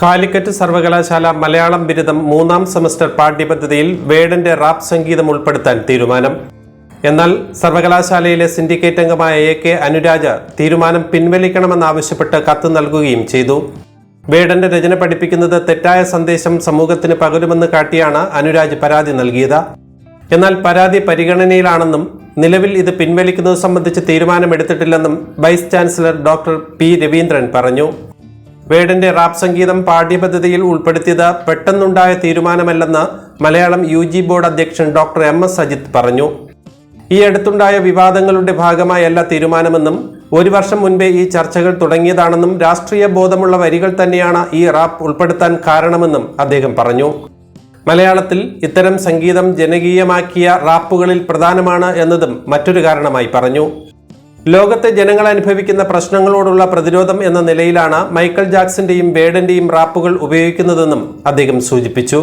കാലിക്കറ്റ് സർവകലാശാല മലയാളം ബിരുദം മൂന്നാം സെമസ്റ്റർ പാഠ്യപദ്ധതിയിൽ വേടന്റെ റാപ്പ് സംഗീതം ഉൾപ്പെടുത്താൻ തീരുമാനം. എന്നാൽ സർവകലാശാലയിലെ സിൻഡിക്കേറ്റ് അംഗമായ എ കെ അനുരാജ തീരുമാനം പിൻവലിക്കണമെന്നാവശ്യപ്പെട്ട് കത്ത് നൽകുകയും ചെയ്തു. വേടന്റെ രചന പഠിപ്പിക്കുന്നത് തെറ്റായ സന്ദേശം സമൂഹത്തിന് പകരുമെന്ന് കാട്ടിയാണ് അനുരാജ് പരാതി നൽകിയത്. എന്നാൽ പരാതി പരിഗണനയിലാണെന്നും നിലവിൽ ഇത് പിൻവലിക്കുന്നത് സംബന്ധിച്ച് തീരുമാനമെടുത്തിട്ടില്ലെന്നും vice chancellor doctor P Raveendran പറഞ്ഞു. വേടന്റെ റാപ്പ് സംഗീതം പാഠ്യപദ്ധതിയിൽ ഉൾപ്പെടുത്തിയത് പെട്ടെന്നുണ്ടായ തീരുമാനമല്ലെന്ന് മലയാളം യു ജി ബോർഡ് അധ്യക്ഷൻ ഡോക്ടർ എം എസ് അജിത് പറഞ്ഞു. ഈ അടുത്തുണ്ടായ വിവാദങ്ങളുടെ ഭാഗമായല്ല തീരുമാനമെന്നും ഒരു വർഷം മുൻപേ ഈ ചർച്ചകൾ തുടങ്ങിയതാണെന്നും രാഷ്ട്രീയ ബോധമുള്ള വരികൾ തന്നെയാണ് ഈ റാപ്പ് ഉൾപ്പെടുത്താൻ കാരണമെന്നും അദ്ദേഹം പറഞ്ഞു. മലയാളത്തിൽ ഇത്തരം സംഗീതം ജനകീയമാക്കിയ റാപ്പുകളിൽ പ്രധാനമാണ് എന്നതും മറ്റൊരു കാരണമായി പറഞ്ഞു. ലോകത്തെ ജനങ്ങൾ അനുഭവിക്കുന്ന പ്രശ്നങ്ങളോടുള്ള പ്രതിരോധം എന്ന നിലയിലാണ് മൈക്കൽ ജാക്സന്റെയും ബേഡന്റെയും റാപ്പുകൾ ഉപയോഗിക്കുന്നതെന്നും അദ്ദേഹം സൂചിപ്പിച്ചു.